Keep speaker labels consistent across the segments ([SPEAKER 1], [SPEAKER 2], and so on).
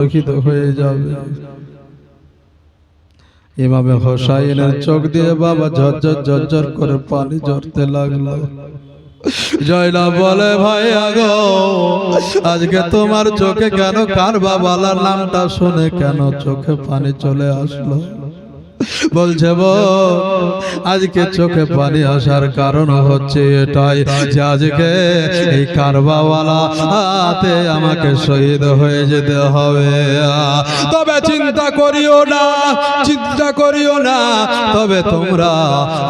[SPEAKER 1] দুঃখিত হয়ে যাবে। ইমামে হোসাইনের চোখ দিয়ে বাবা ঝরঝর ঝরঝর করে পানি ঝরতে লাগল। জয়লা বলে, ভাই, আগো, আজকে তোমার চোখে কেন কার বাবালার নামটা শুনে কেন চোখে পানি চলে আসলো? বলছে বল আজকে চোখে পানি আসার কারণ হচ্ছে এটাই যে আজকে এই কারবাওয়ালা হাতে আমাকে শহীদ হয়ে যেতে হবে। তবে চিন্তা করিও না চিন্তা করিও না। তবে তোমরা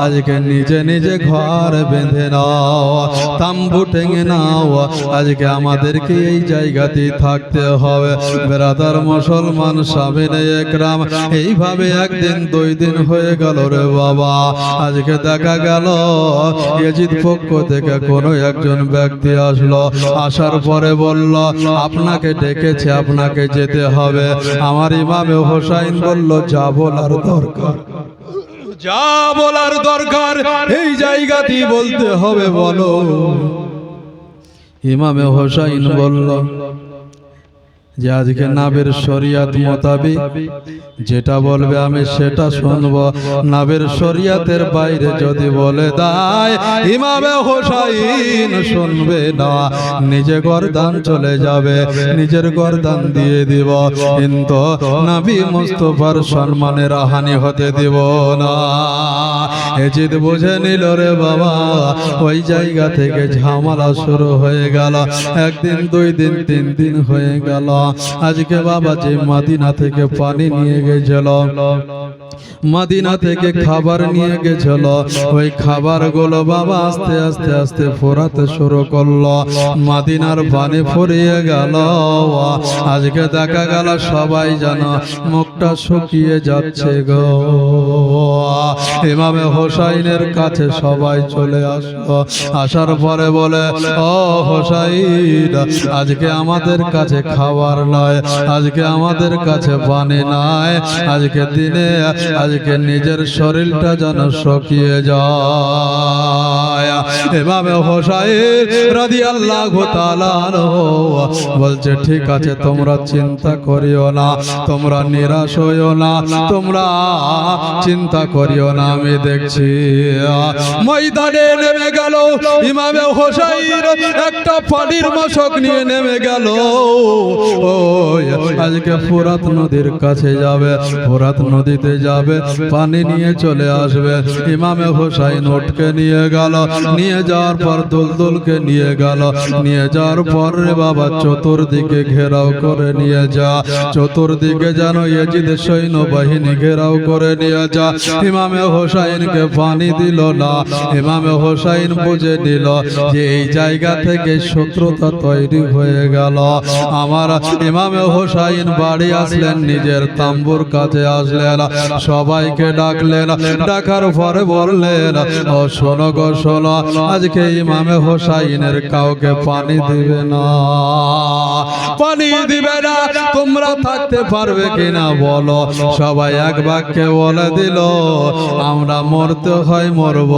[SPEAKER 1] আজকে নিজে নিজে ঘর বেঁধে নাও। তাম্বু টেঙে নাও। আজকে আমাদেরকে এই জায়গাতেই থাকতে হবে। বেরাদার মুসলমান সামিনে একরাম এইভাবে একদিন দুই দিন হয়ে গেল রে বাবা। আজকে দেখা গেল ইয়াজিদ পক্ষ থেকে কোনো একজন ব্যক্তি আসলো আসার পরে বলল আপনাকে ডেকেছে আপনাকে যেতে হবে। আমার ইমামে হোসাইন বলল যা বলার দরকার। যা বলার দরকার এই জায়গাটি বলতে হবে বলো। ইমামে হোসাইন বলল যে আজকে নাবের শরিয়াত মোতাবিক যেটা বলবে আমি সেটা শুনব। নাবের শরিয়াতের বাইরে যদি বলে দায় ইমামে হোসাইন শুনবে না। নিজে গরদান চলে যাবে। নিজের গরদান দিয়ে দিব। কিন্তু নাবি মুস্তফার সম্মানের হানি হতে দিব না। এজিদ বুঝে নিল রে বাবা ওই জায়গা থেকে ঝামেলা শুরু হয়ে গেল। একদিন দুই দিন তিন দিন হয়ে গেল। আজকে বাবা যে মাদিনা থেকে পানি নিয়ে গেছিল। মাদিনা থেকে খাবার নিয়ে গেছিল। ওই খাবারগুলো বাবা আস্তে আস্তে আস্তে ফোরাতে শুরু করল। মাদিনার পানি ফুরিয়ে গেল। আজকে দেখা গেল সবাই যেন মুখটা শুকিয়ে যাচ্ছে গো। এভাবে হোসাইনের কাছে সবাই চলে আসলো। আসার পরে বলে, ও হোসাইন, আজকে আমাদের কাছে খাবার নয়, আজকে আমাদের কাছে পানি নাই, আজকে দিনে আজকে নিজের শরীরটা যেন শুকিয়ে যায়। এভাবে হোসাইন রাদিয়াল্লাহু তাআলা আনহু বলছে, ঠিক আছে, তোমরা চিন্তা করিও না, তোমরা নিরাশ হইও না, তোমরা চিন্তা করিও না, আমি দেখছি। ময়দানে নেমে গেল, ইমামে হোসাইন একটা পানির মশক নিয়ে নেমে গেল। আজকে ফুরাত নদীর কাছে যাবে, ফুরাত নদীতে যাবে, পানি নিয়ে চলে আসবে। ইমামে হোসাইন উঠকে নিয়ে গেল, নিয়ে যাওয়ার পর দুলদুলকে নিয়ে গেল, নিয়ে যাওয়ার পর রে বাবা চতুর্দিকে ঘেরাও করে নিয়ে যা, চতুর্দিকে যেন এজিদ সৈন্য বাহিনী ঘেরাও করে নিয়ে যা। ইমামে হোসাইনকে পানি দিল না, ইমামে হোসাইন বুঝে নিল যে এই জায়গা থেকে শত্রুতা তৈরি হয়ে গেল। আমার ইমামে হোসাইন বাড়ি আসলেন, নিজের তাম্বুর কাছে আসলেন। সবাইকে ডাকলেন। ডাকার পরে বললেন ও শোনো গো শোনো আজকে ইমামে হোসাইনের কাউকে পানি দিবে না। পানি দিবে না তোমরা থাকতে পারবে কিনা বলো। সবাই এক বাক্যে বলে দিল আমরা মরতে হয় মরব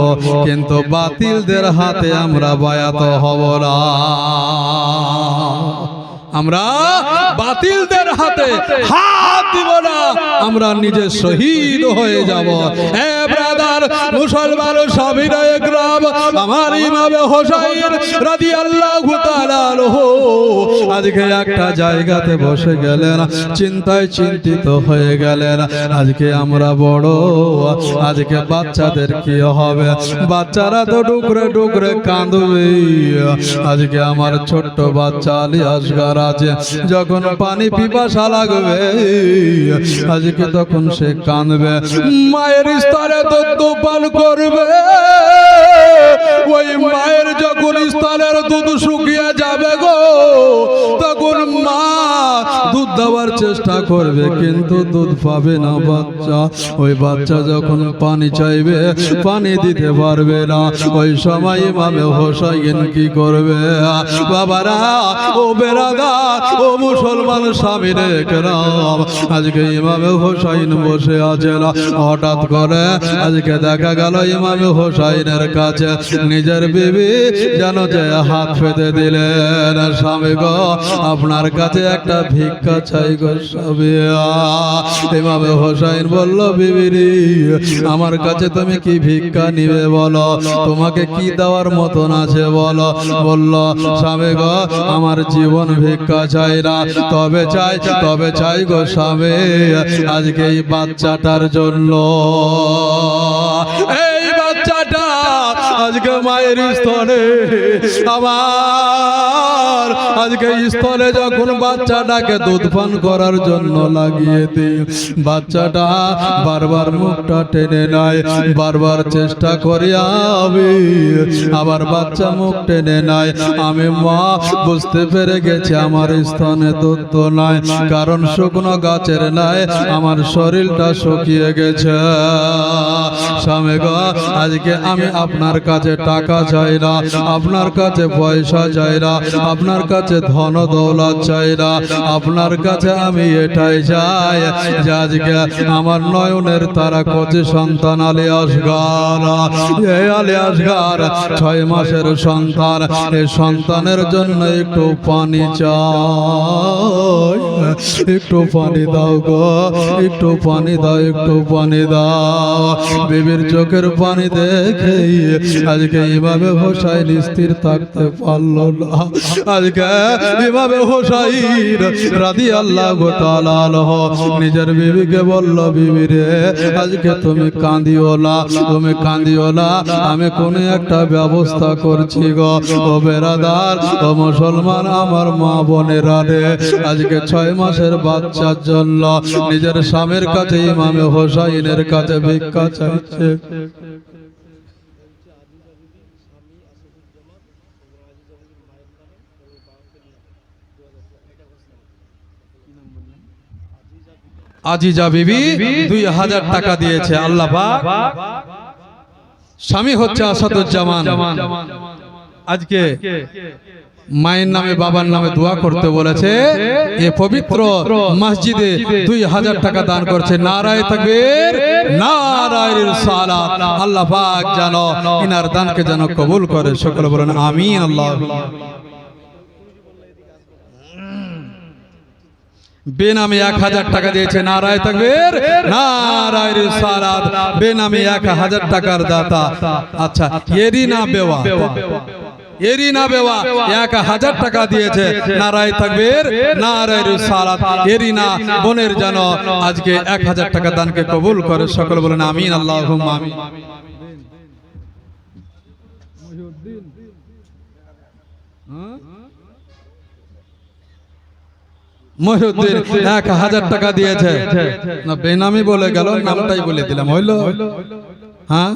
[SPEAKER 1] কিন্তু বাতিলদের হাতে আমরা বায়াত হব না। আমরা বাতিলদের হাতে হাত দিব না। আমরা নিজে শহীদ হয়ে যাব। হে ব্রাদার মুসলমান সাবিরায় গ্রাম, আমার ইমামে হোসাইন তাআলা আনহু। আজকে একটা জায়গাতে বসে গেলেন, চিন্তায় চিন্তিত হয়ে গেলেন। আজকে আমরা বড়, আজকে বাচ্চাদের কি হবে? বাচ্চারা তো ডুকরে ডুকরে কাঁদবে। আজকে আমার ছোট্ট বাচ্চা আলী আসগার আছে, যখন পানি পিপাসা লাগবে, আজকে তখন সে কাঁদবে। মায়ের স্তরে দুধ পান করবে। ওই মায়ের যখন স্তরের দুধ শুকিয়ে দেওয়ার চেষ্টা করবে, কিন্তু দুধ পাবে না বাচ্চা। ওই বাচ্চা যখন পানি চাইবে, পানি দিতে পারবে না। ওই সময় ইমামে হোসাইন কি করবে? বাবারা, ও বেরাদা, ও মুসলমান স্বামীর একরাম আজকে ইমামে হোসাইন বসে আছে না হঠাৎ করে আজকে দেখা গেল ইমামে হোসাইনের কাছে। নিজের বিবি যেন যে হাত পেতে দিলেন। স্বামী গো, আপনার কাছে একটা ভিক্ষা গো স্বামী ইমামে হোসাইন বলল, বিবিরি, আমার কাছে তুমি কি ভিক্ষা নিবে বলো? তোমাকে কি দেওয়ার মতন আছে বলো? বলল, স্বামী গো, আমার জীবন ভিক্ষা চাই না। তবে চাই তবে চাই গো স্বামী, আজকে এই বাচ্চাটার জন্য। এই বাচ্চাটা আজকে মায়ের স্তনে আমার আজকে স্তনে যখন বাচ্চাটাকে দুধ পান করার জন্য লাগিয়ে দিই বাচ্চাটা বারবার মুখটা টেনে নেয়। বারবার চেষ্টা করি আমি আবার। বাচ্চা মুখ টেনে নেয়। আমি মা বুঝতে পেরে গেছি আমার স্তনে দুধ কারণ শুকনো গাছের নাই আমার শরীরটা শুকিয়ে গেছে। স্বামী গো আজকে আমি আপনার কাছে টাকা চাই না। আপনার কাছে পয়সা চাই না। আপনার কাছে ধন দৌলত চাই না। আপনার কাছে আমি এটাই চাই যে আজকে আমার নয়নের তারা কচি সন্তান আলী আসগার আলী আসগার ছয় মাসের সন্তান এই সন্তানের জন্য একটু পানি চাই। একটু পানি দাও গো, একটু পানি দাও, একটু পানি দাও। বিবির চোখের পানি দেখেই আজকে এইভাবে হোসাইন স্থির থাকতে পারল না। আজকে এইভাবে হোসাইন রাধি আল্লাহ গোতালালহ নিজের বিবিকে বলল, বিবি রে, আজকে তুমি কাঁদিও না তুমি কাঁদিও না আমি কোন একটা ব্যবস্থা করছি গো। ও বেরাদার, ও মুসলমান, আমার মা বোনেরা রে, আজকে ছয় মাসের বাচ্চার জন্য নিজের স্বামীর কাছে, ইমামে হোসাইনের কাছে ভিক্ষা চাইছে। আজিজা বিবি দুই হাজার টাকা দিয়েছে আল্লাহ স্বামী হচ্ছে আসাদুজ্জামান। আজকে মায়ের নামে বাবার নামে দোয়া করতে বলেছে। এ পবিত্র মসজিদে দুই হাজার টাকা দান করছে নারায় থাকবে নারায় সালাত আল্লাহ পাক যেন ইনার দানকে যেন কবুল করে। সকলে বলেন আমিন আল্লাহ। বেনামে এক হাজার টাকা দিয়েছে নারায় থাকবের নারায় সালাত বেনামে এক হাজার টাকার দাতা। আচ্ছা এরই না বেওয়া। এরই না বেওয়া। এক হাজার টাকা দিয়েছে নারায় থাকবের নারায় সালাত এরই না বোনের যেন আজকে এক হাজার টাকা দানকে কবুল করে। সকল বলেন, আমিন আল্লাহ আমিন। মহিউদ্দিন এক হাজার টাকা দিয়েছে। না বেনামি বলে গেল নামটাই বলে দিলাম হইল। হ্যাঁ?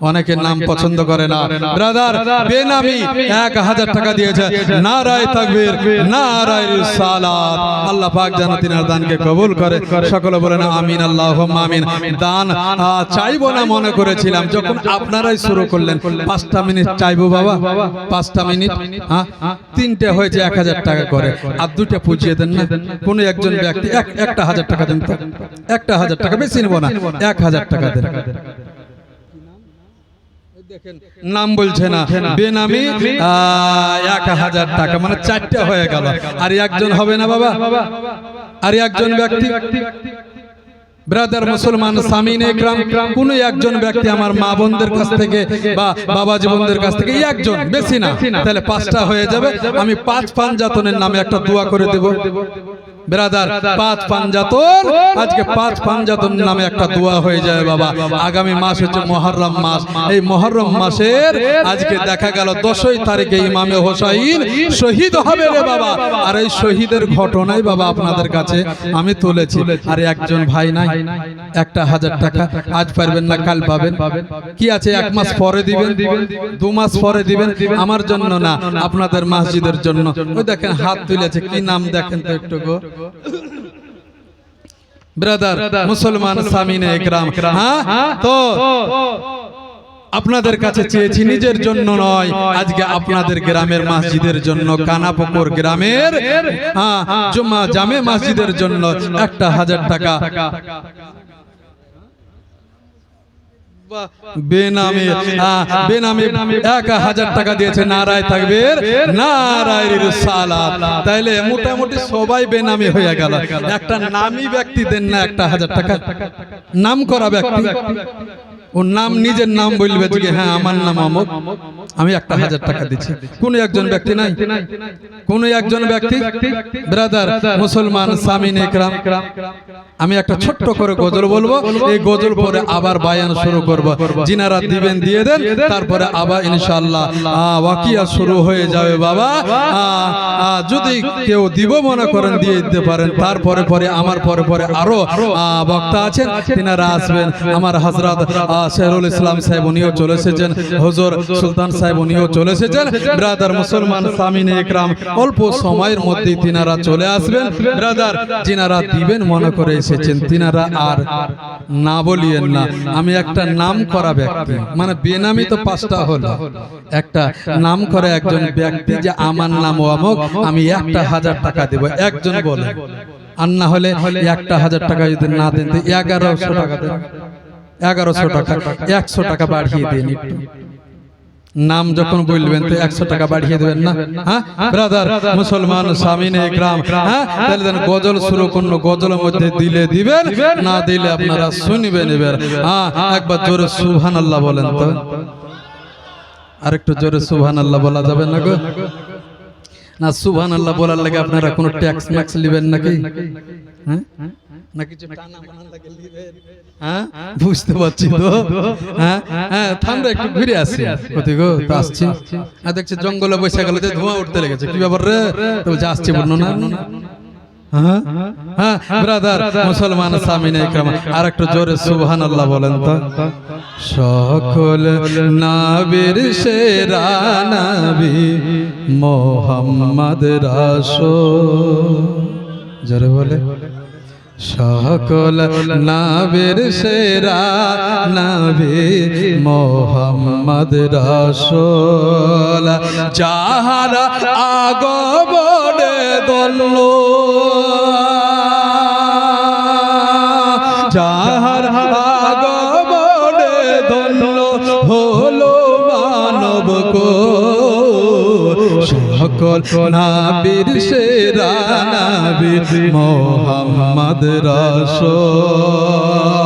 [SPEAKER 1] অনেকের নাম পছন্দ করে না। ব্রাদার বেনামি এক হাজার টাকা দিয়েছে। নারায় তাকবীর নারায় সালাত। আল্লাহ পাক যেন তিনার দানকে কবুল করে। সকলে বলেন আমিন আল্লাহ আমিন। দান চাইব না মনে করেছিলাম। যখন আপনারাই শুরু করলেন পাঁচটা মিনিট চাইব বাবা। পাঁচটা মিনিট হ্যাঁ? তিনটে হয়েছে এক হাজার টাকা করে। আর দুটা পুজিয়ে দেন না। কোনো একজন ব্যক্তি এক একটা হাজার টাকা দেন একটা হাজার টাকা। বেশি নেব না। এক হাজার টাকা দেন। নাম বলছে না। বেনামি আহ, এক হাজার টাকা মানে চারটা হয়ে গেল। আর একজন হবে না বাবা? আর একজন ব্যক্তি? ব্রাদার মুসলমান সামিন একরাম কোন একজন ব্যক্তি আমার মা বোনদের কাছ থেকে বা বাবা জীবনদের কাছ থেকে একজন বেশি না। তাহলে পাঁচটা হয়ে যাবে। আমি পাঁচ পাঞ্জাতনের নামে একটা দোয়া করে দেব। ব্রাদার পাঁচ পাঞ্জাতন। আজকে পাঁচ পাঞ্জাতন নামে একটা দোয়া হয়ে যায় বাবা। আগামী মাস হচ্ছে মহরম মাস। এই মহরম মাসের আজকে দেখা গেল দশই তারিখে ইমামে হোসাইন শহীদ হবে রে বাবা। আর এই শহীদের ঘটনাই বাবা আপনাদের কাছে আমি তুলেছি আর একজন ভাই নাই একটা হাজার টাকা আজ পারবেন না, কাল পাবেন। কি আছে? এক মাস পরে দিবেন। দু মাস পরে দিবেন। আমার জন্য না, আপনাদের মসজিদের জন্য। ওই দেখেন, হাত তুলেছে। কি নাম দেখেন তো একটু গো। ব্রাদার, মুসলমান সামিনে একরাম। হ্যাঁ? তো? আপনাদের কাছে চেয়েছি নিজের জন্য নয়। আজকে আপনাদের গ্রামের মসজিদের জন্য কানাপুকুর গ্রামের হ্যাঁ, জুম্মা জামে মসজিদের জন্য একটা হাজার টাকা। বেনামে বেনামে এক হাজার টাকা দিয়েছে নারায় থাকবে নারায় সালাত তাইলে মোটামুটি সবাই বেনামি হয়ে গেল। একটা নামি ব্যক্তি দেন না একটা হাজার টাকা। নাম করা ব্যক্তি। ওর নাম নিজের নাম বলবে যে হ্যাঁ আমার নাম অমুক আমি একটা হাজার টাকা দিচ্ছি। কোন একজন ব্যক্তি নাই। কোন একজন ব্যক্তি ব্রাদার মুসলমান সামিন একরাম আমি একটা ছোট্ট করে গজল বলব। এই গজল পরে আবার বায়ান শুরু করব। জিনারা দিবেন দিয়ে দেন তারপরে আবার ইনশাআল্লাহ ওয়াকিয়া শুরু হয়ে যাবে বাবা। যদি কেউ দিব মনে করেন দিয়ে দিতে পারেন। তারপরে পরে আমার পরে পরে আরও আহ, বক্তা আছেন তিনারা আসবেন। আমার হজরত শেহরুল ইসলাম সাহেব উনিও চলে এসেছেন। হুজুর সুলতান সাহেব উনিও চলে এসেছেন। ব্রাদার মুসলমান সামিন একরাম, অল্প সময়ের মধ্যে তিনারা চলে আসবেন। ব্রাদার, যিনারা দিবেন মনে করে এসেছেন, তিনারা আর না বলিয়েন না। আমি একটা নাম করা ব্যক্তি মানে বেনামি তো পাঁচটা হলো। একটা নাম করে একজন ব্যক্তি যে আমার নাম অমুক আমি একটা হাজার টাকা দেব। একজন বলে আর না হলে একটা হাজার টাকা যদি না দেন এগারোশো টাকা দেন। এগারোশো টাকা একশো টাকা বাড়িয়ে দিন একটু নাম যখন বলবেন তো একশো টাকা বাড়িয়ে দেবেন না? হ্যাঁ? ব্রাদার মুসলমান সামিনে গ্রাম হ্যাঁ? তাহলে দেন গজল শুরু করুন গজলের মধ্যে দিলে দিবেন না দিলে আপনারা শুনবেন এবার। হ্যাঁ? একবার জোরে সুহান আল্লাহ বলেন তো। আরেকটু জোরে সুবহান আল্লাহ বলা যাবে না গো? না সুবহান আল্লাহ বলার লাগে আপনারা কোনো ট্যাক্স ম্যাক্স নেবেন নাকি? হ্যাঁ? না কিছু লিবেন? হ্যাঁ? বুঝতে পারছি তো? হ্যাঁ? হ্যাঁ থামরা একটু ঘুরে আসি। কোথায় গো তো আসছি। হ্যাঁ দেখছি জঙ্গলে বসে গেল যে ধোঁয়া উঠতে লেগেছে। কি ব্যাপার রে? তো আসছি না হ্যাঁ? হ্যাঁ? মুসলমান আর একটু জোরে সুবহান আল্লাহ বলেন তো। সকল নাবির সেরা নাবি মোহাম্মদ রাসূল। জোরে বলে। সকল নাবের সেরা নাবি মোহাম্মদ রসোল যাহারা আগমনে দল্ল সকল সেরা নাবির মোহাম্মদ রসোল।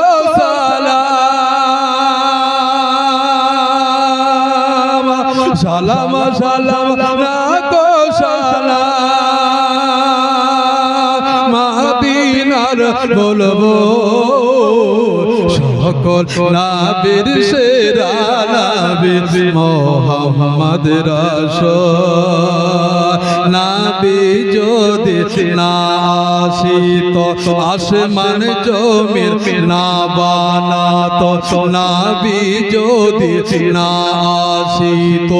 [SPEAKER 1] সালাম সালাম না লাখো সালাম। মাদিনার বলব সকল নাবির সেরা নাবির মোহাম্মদ রাসূল। নাবি যদি না আসিত, আসমান জমির না বানাত। নাবি যদি না আসিত,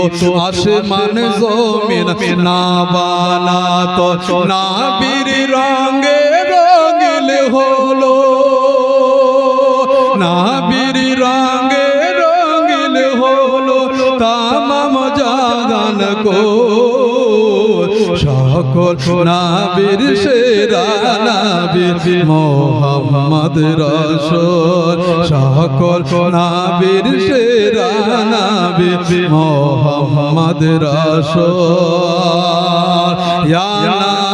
[SPEAKER 1] আসমান জমির না বানাত। নাবির রঙে রঙিল হলো সকল নাবির সেরা নাবির মোহাম্মদ রসুল। সকল নাবির সেরা নাবির মোহাম্মদ রসুল। ইয়া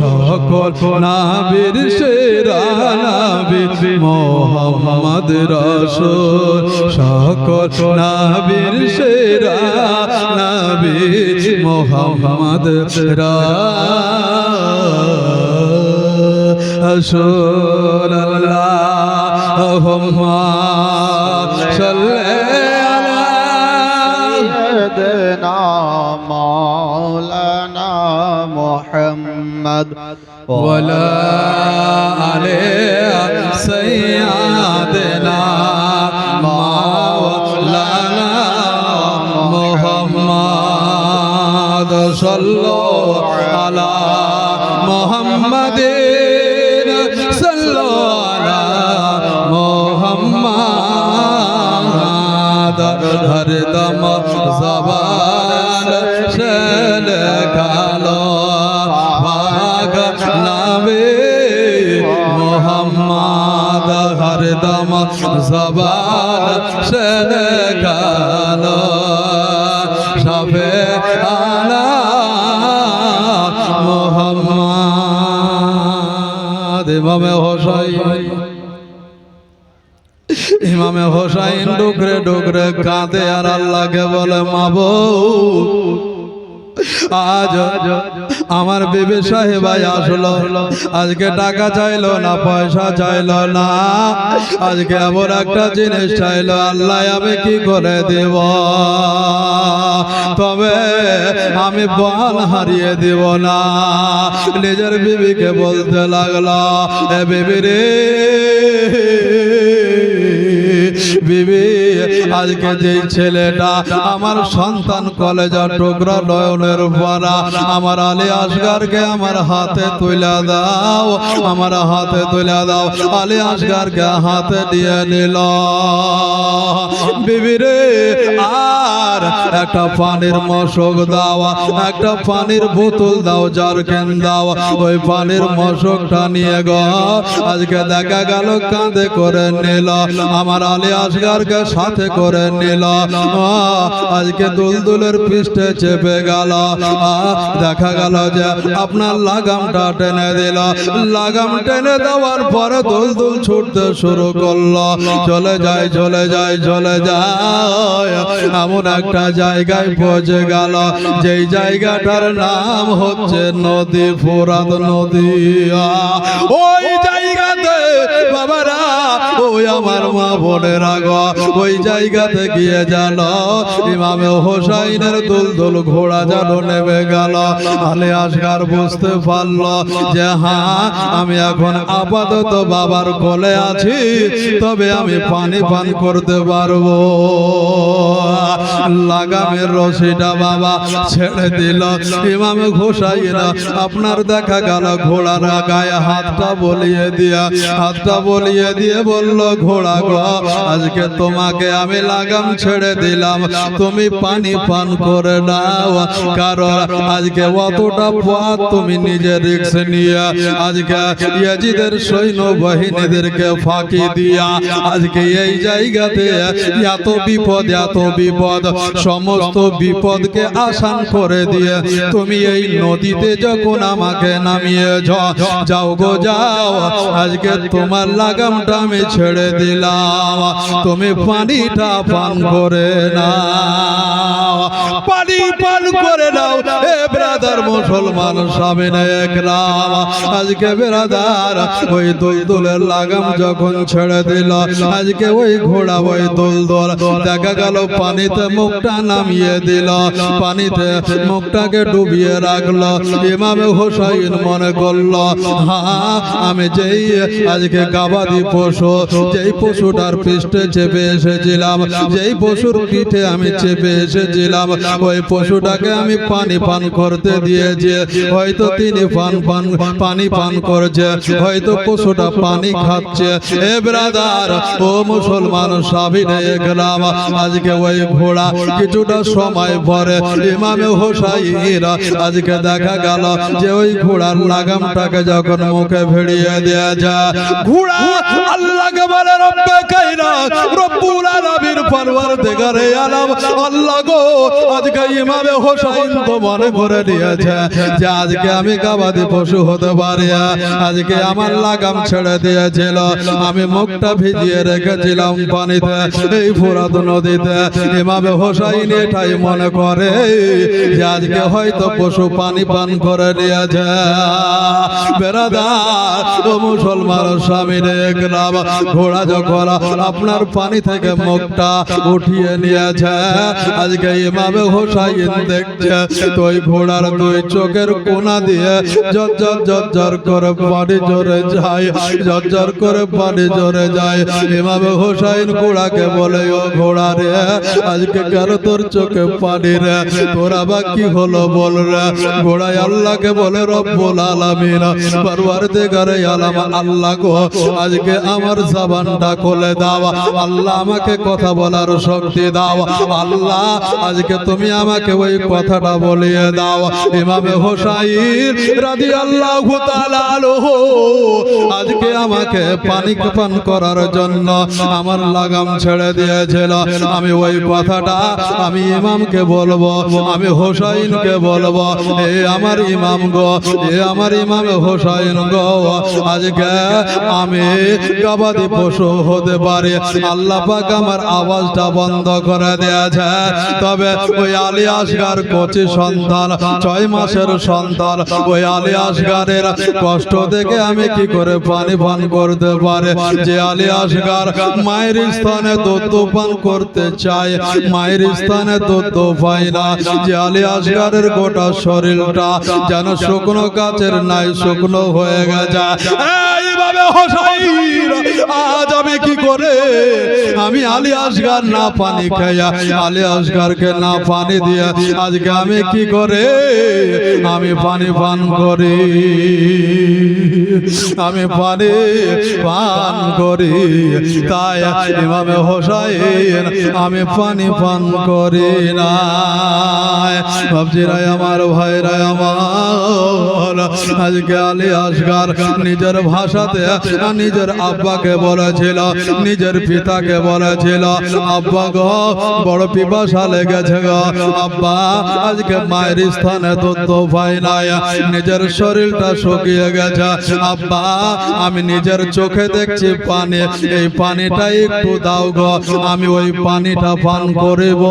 [SPEAKER 1] সকল নাবির সেরা নাবির মোহাম্মদ রসুল। সকল নাবির সেরা নাবির মোহাম্মদ রসুল আল্লাহুম্মা সাল্লি আলা
[SPEAKER 2] সাইয়্যিদিনা মাওলানা মুহাম্মদ محمد
[SPEAKER 1] ولا علي سيدنا مولانا محمد صلوا على محمد صلوا على محمد ہر دم زبان জবান সেন গাল সবে আলা মোহাম্মদ। ইমামে হোসাইন ইমামে হোসাইন ডুকরে ডুকরে কাঁদে আর আল্লাহকে বলে মাবো আজ আমার বিবি সাহেবাই আসলো। আজকে টাকা চাইলো না পয়সা চাইলো না। আজকে এমন একটা জিনিস চাইলো আল্লাহ আমি কি করে দেব? তবে আমি বল হারিয়ে দিব না। নিজের বিবিকে বলতে লাগল এ বিবি রে বিবি আজকে যে ছেলেটা আমার সন্তান কলেজা টুকরা নয়নের পরা আমার আলী আসগারকে আমার হাতে তুলে দাও, আমার হাতে তুলে দাও, আলী আসগারকে হাতে দিয়ে নিল। বিবি রে, আর একটা পানির মশক দাও, একটা পানির বোতল দাও, জারকেন দাও, ওই পানির মশকটা নিয়ে গ। আজকে দেখা গেল, কাঁধে করে নিল। আমার আলী আসগারকে সাথে করে নিল। আজকে দুলদুলের পৃষ্ঠে চেপে গেল। দেখা গেল যে আপনার লাগামটা টেনে দিল। লাগাম টেনে দেওয়ার পরে দুলদুল ছুটতে শুরু করল। চলে যায় চলে যায় চলে যায়। এমন একটা জায়গায় পৌঁছে গেল। যেই জায়গাটার নাম হচ্ছে নদী, ফোরাত নদী। ওই জায়গাতে বাবারা, ওই আমার মা বোনের আগ ওই জায়গাতে গিয়ে জাল ইমামে হোসাইনের দুলদুল ঘোড়া যেন নেমে গেল। আলে আসগার বুঝতে পারল যে হ্যাঁ আমি এখন আপাতত বাবার কোলে আছি, তবে আমি পানি পান করতে পারব। লাগামের রশিটা বাবা ছেড়ে দিল। ইমামে ঘোষাইনা আপনার দেখা গেল, ঘোড়ার গায়ে হাতটা বলিয়ে দিয়া, হাতটা বলিয়ে দিয়ে বলল, ঘোড়া গো, আজকে তোমাকে আমি লাগাম ছেড়ে দিলাম। তুমি পানি পান করে নাও। কারণ আজকে অতটা পথ তুমি নিজে রিক্স নিয়ে আজকে ইয়াজিদের সৈন্য বাহিনীদেরকে ফাঁকি দিয়া আজকে এই জায়গাতে এত বিপদ এত বিপদ, সমস্ত বিপদকে আসান করে দিয়ে তুমি এই নদীতে যখন আমাকে নামিয়ে যাও গো, যাও। আজকে তোমার লাগামটা আমি ছেড়ে দিলাম। তুমি পানিটা পান করে না পানি পান করে নাও এ ব্রাদার মুসলমান স্বামী একরাম আজকে ব্রাদার ওই দুলদুলের লাগাম যখন ছেড়ে দিল, আজকে ওই ঘোড়া ওই দুলদুল। দেখা গেল পানিতে মুখটা নামিয়ে দিল, পানিতে মুখটাকে ডুবিয়ে রাখল। ইমামে হোসাইন মনে করল হ্যাঁ আমি যেই আজকে গাবাদি পশু, যেই পশুটার পৃষ্ঠে চেপে এসেছিলাম, যেই পশুর পিঠে আমি চেপে এসেছিলাম, ওই পশুটাকে আমি পানি পান করতে দিয়েছি। হয়তো তিনি পান পান পানি পান করছে। হয়তো পশুটা পানি খাচ্ছে। এ ব্রাদার ও মুসলমান সাবিনে গেলাম। আজকে ওই ঘোড়া কিছুটা সময় পরে ইমামে হোসাইরা আজকে দেখা গেল যে ওই ঘোড়ার লাগামটাকে যখন মুখে ভিড়িয়ে দেয়া। যায় ঘোড়া আল্লাহকে বলে রব্বে কাইনা রব্বুল আলামিন পরওয়ারদিগারে আলম। আল্লাহ গো আজকে ইমামে হোসাইন তো মনে করে নিয়েছে যে আজকে আমি গাবাদি পশু হতে পারি, আজকে আমার লাগাম ছেড়ে দিয়েছিল। আমি মুখটা ভিজিয়ে রেখেছিলাম পানিতে, এই ফুরাত নদীতে। ইমামে হোসাইন এটাই মনে করে যে আজকে হয়তো পশু পানি পান করে নিয়েছে। বেড়াদার ও মুসলমান স্বামী দেখলাম ঘোড়া যখন আপনার পানি থেকে মুখটা উঠিয়ে নিয়েছে, আজকে ইমামে হোসাইন দেখছে তো ওই ঘোড়ার দুই চোখের কোনা দিয়ে জর্জর জর্জর করে পানি জোরে যায় জর্জর করে পানি জোরে যায়। ইমামে হোসাইন ঘোড়াকে বলে, ও ঘোড়া রে, আজকে কেন তোর চোখে পানি রে? তোরা বা কি হলো বল রে? ঘোড়াই আল্লাহকে বলে, রব্বুল আলামিন পরওয়ার দেগারে আলাম আল্লাহ গো, আজকে আমার জবানটা খুলে দাও। আল্লাহ আমাকে কথা বলার শক্তি দাও। আল্লাহ, আজকে তুমি আমাকে ওই কথাটা বলিয়ে দাও। ইমামে হোসাইন আজকে আমাকে পানি পান করার জন্য আমার লাগাম ছেড়ে দিয়েছিল। আমি ওই কথাটা আমি ইমামকে বলব আমি হোসাইনকে বলব এ আমার ইমাম গো এ আমার ইমাম হোসাইন গো আজকে আমি গবাদি পশু হতে পারি। আল্লাহ পাক আমার আওয়াজটা বন্ধ করে দিয়েছে। তবে ওই আলী আসগার কচি সন্তান ছয় মাসের সন্তান, ওই আলী আসগারের কষ্ট দেখে আমি কি করে পানি পান করতে পারে? যে আলী আসগার মায়ের স্থানে দুধ পান করতে চায়, মায়ের স্থানে দুধ পায় না। যে আলী আসগারের গোটা শরীরটা যেন শুকনো গাছের নাই, শুকনো হয়ে গেছে। এইভাবে আজ আমি কি করে? আমি আলী আসগার না পানি খাইয়া, আলী আসগারকে না পানি দিয়ে আজকে আমি কি করে? আমি পানি পান করি। আমি পানি পান করি। তাই ইমামে হোসাইন আমি পানি পান করি না ভাবছিরাই আমার ভাইরাই আমার, আজকে আলী আসগার নিজের ভাষাতে নিজের আব্বাকে বলেছিল, নিজের পিতাকে বলেছিল, আব্বা গো, বড় পিপাসা লেগেছে গো। আব্বা, আজকে মায়ের স্থানে পাই নাই। নিজের শরীরটা শুকিয়ে গেছে। আব্বা, আমি নিজের চোখে দেখছি পানি। এই পানিটা একটু দাও গো। আমি ওই পানিটা পান করিব।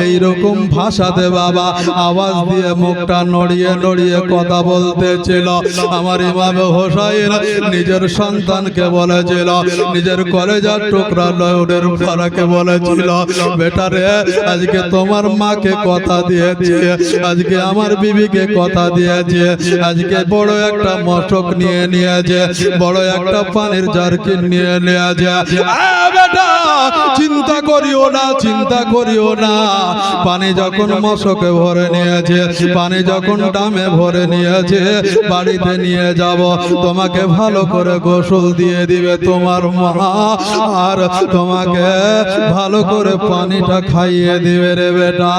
[SPEAKER 1] এইরকম ভাষাতে বাবা আওয়াজ দিয়ে মুখটা নড়িয়ে নড়িয়ে কথা বলতেছিল। আমার ইমামে হোসাইন নিজের সন্তানকে বলেছিল, নিজের কলেজার টুকরা লয়নের ফারাকে বলেছিল বেটারে আজকে তোমার মাকে কথা দিয়েছে। আজকে আমার বিবিকে কথা দিয়েছে আজকে বড় একটা মশক নিয়ে নিয়েছে বড় একটা পানির জারকিন নিয়ে নিয়েছে। যায় চিন্তা করিও না, চিন্তা করিও না। পানি যখন মশকে ভরে নিয়েছে, পানি যখন ডামে ভরে নিয়েছে, বাড়িতে নিয়ে যাব। তোমাকে ভালো করে গোসল দিয়ে দিবে তোমার মা। আর তোমাকে ভালো করে পানিটা খাইয়ে দিবে রে বেটা।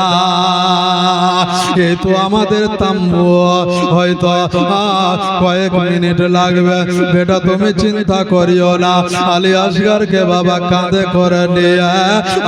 [SPEAKER 1] এই তো আমাদের তাম্বু। হয়তো কয়েক মিনিট লাগবে। বেটা, তুমি চিন্তা করিও না। আলী আসগারকে বাবা কাঁধে করে নিয়ে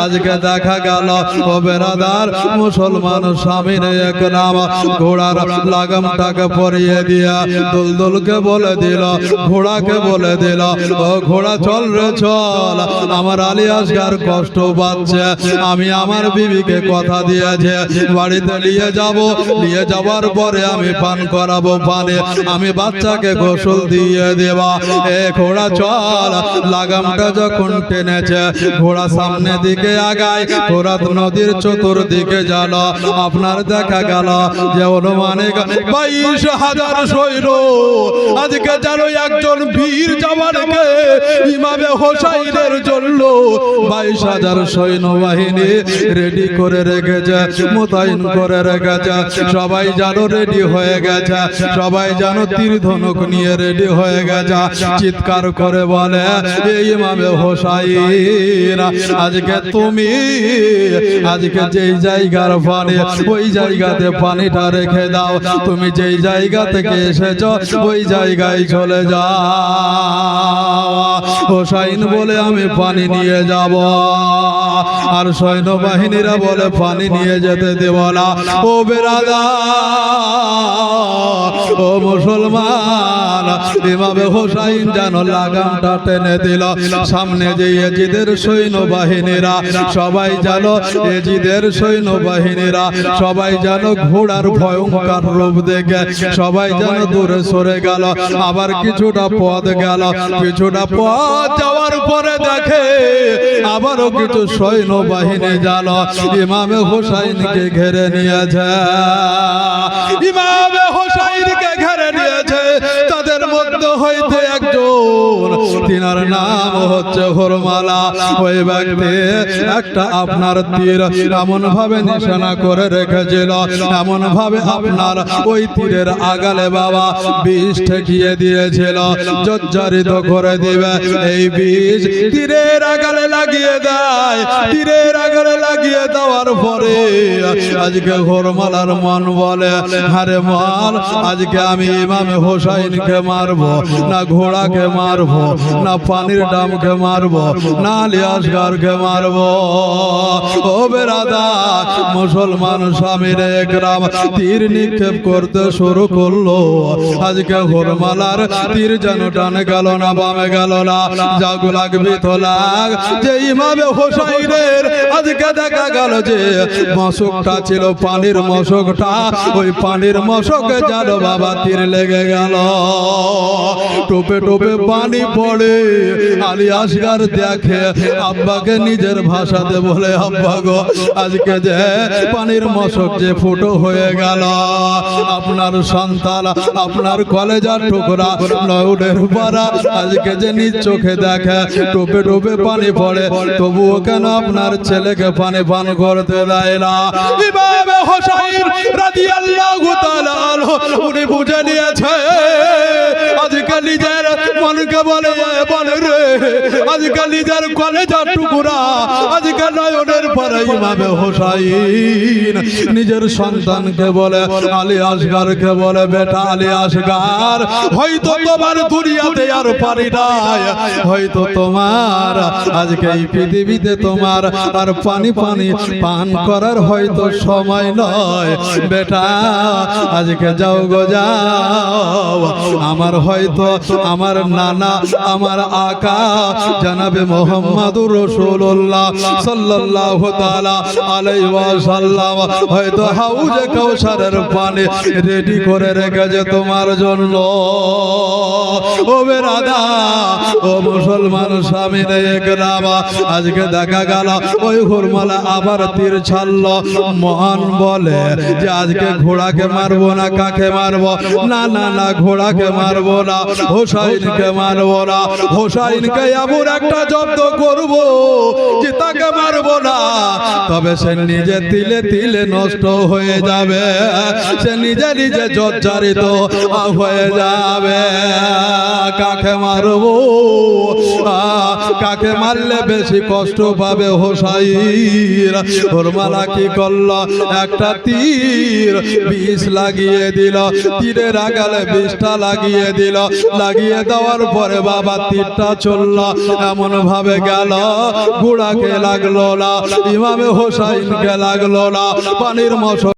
[SPEAKER 1] আজকে দেখা গেল। ও বেরাদার, মুসলমান স্বামীর এক নাম। ঘোড়ার লাগামটাকে পরিয়ে দিয়া দুলদুলকে বলে দিল, ঘোড়াকে বলে দিল, ও ঘোড়া, চল রে, চল। আমার আলী আসগার কষ্ট পাচ্ছে। আমি আমার বিবিকে কথা দিয়েছে, বাড়িতে নিয়ে যাব। নিয়ে যাওয়ার পরে আমি পান করাবো পানে। আমি বাচ্চাকে গোসল দিয়ে দেবা। এ ঘোড়া, চল। লাগামটা যখন টেনেছে, ঘোড়া সামনে দিকে আগায়, ফোরাত নদীর চতুর্দিকে জাল, আপনার দেখা গেল যে অনুমানিক বাইশ হাজার সৈন্য। আজকে যেন একজন বীর জওয়ানকে ইমামে হোসাইনের জন্য বাইশ হাজার সৈন্য বাহিনী রেডি করে রেখেছে, মোতায়েন করে রেখেছে। সবাই যেন রেডি হয়ে গেছে, সবাই যেন তীর ধনুক নিয়ে রেডি হয়ে গেছে। চিৎকার করে বলে এই ইমামে হোসাইন, আজকে আজকে তুমি আজকে যেই জায়গার পানি ওই জায়গাতে পানিটা রেখে দাও। তুমি যেই জায়গা থেকে এসেছ ওই জায়গায় চলে যাও। হোসাইন বলে আমি পানি নিয়ে যাব। আর সৈন্যবাহিনীরা বলে পানি নিয়ে যেতে দেব না। ও বেরাদা ও মুসলমান ইমামে হোসাইন যেন লাগামটা টেনে দিল। সামনে যে এজিদের সৈন্যবাহিনীরা সবাই জানো এজিদের সৈন্যবাহিনীরা, সবাই যেন ঘোড়ার ভয়ঙ্কর রূপ দেখে, সবাই যেন দূরে সরে গেল, আবার কিছুটা পথ গেল, কিছুটা পথ যাওয়ার পরে দেখে আবারও কিছু সৈন্য বাহিনী জাল, ইমামে হোসাইনকে ঘেরে নিয়েছে, ইমামে হোসাইনকে ঘেরে নিয়েছে তিনার নাম হচ্ছে হরমালা। ওই ব্যক্তি একটা আপনার তীর এমন ভাবে নিশানা করে রেখেছিল এমন ভাবে আপনার ওই তীরের আগালে বাবা বিষ ঠেকিয়ে দিয়েছিল, জর্জরিত করে দিবে। এই বিষ তীরের আগালে লাগিয়ে দেয়, তীরের আগালে লাগিয়ে দেওয়ার পরে আজকে ঘোরমালার মন বলে হারে মন আজকে আমি ইমামে হোসাইনকে মারবো না ঘোড়াকে মারবো না পানির ডামকে মারবো না লিয়াসগারকে মারবো ও বেরাদা মুসলমান স্বামীর গ্রাম তীর নিক্ষেপ করতে শুরু করল আজকে ঘোরমালার তীর যেন টানে গেল না বামে গেল না জাগ লাগবি তো লাগ যে ইমামে হোসাইনের আজকে দেখা গেল যে মশকটা ছিল পানির মশকটা ওই পানির মশকে যেন বাবা তীর লেগে গেল টোপে টোপে পানি পড়ে আলী আসগার দেখে আব্বাকে নিজের ভাষাতে বলে, আব্বা গো, আজকে যে পানির মশক যে ফুটো হয়ে গেল, আপনার সন্তান, আপনার কলেজার টুকরা পাড়া আজকে যে নিজ চোখে দেখে, টোপে টোপে পানি পড়ে, তবুও কেন আপনার ছেলেকে পানি পান করতে দেয় না? উনি বুঝে নিয়েছে মনকে বলে বলে রে আজকে নিজের কলেজার টুকুরা আজকে নয়নের পরে ইমামে হোসাইন। নিজের সন্তানকে বলে, আলী আসগারকে বলে, বেটা আলী আসগার, হয়তো তোমার দুনিয়াতে আর পারি নাই, হয়তো তোমার আজকে এই পৃথিবীতে তোমার আর পানি পানি পান করার হয়তো সময় নয়। বেটা, আজকে যাও গো, যাও, আমার হয়তো আমার নানা, আমার আকা, জানাবে মোহাম্মদুর রসুল্লাহ সাল্লাল্লাহু তাআলা আলাইহি ওয়াসাল্লাম। হয়তো হাউজে কাউসারের পানি রেডি করে রেখেছে তোমার জন্য। ও বেরাদা, ও মুসলমান স্বামী একরাবা আজকে দেখা গেল ওই হুরমালা আবার তীর ছাড়ল। মহান বলে যে আজকে ঘোড়াকে মারবো না, কাকে মারবো? না না না, ঘোড়াকে মারবো না। হোসাইনকে মারবো না। হোসাইনকে এমন একটা জব্দ করব যে তাকে মারবো না। তবে সে নিজে তিলে তিলে নষ্ট হয়ে যাবে। সে নিজে নিজে জর্জরিত হয়ে যাবে। কাকে মারবো? কাকে মারলে বেশি কষ্ট পাবে হোসাইর হরমালা কি করল? একটা তীর। বিষ লাগিয়ে দিল। তীরের আগালে বিষটা লাগিয়ে দিল। লাগিয়ে দেওয়ার পরে বাবা তীরটা চলল এমন ভাবে গেল। গুড়াকে লাগল না, ইমামে হোসাইনকে লাগল না, পানির মশ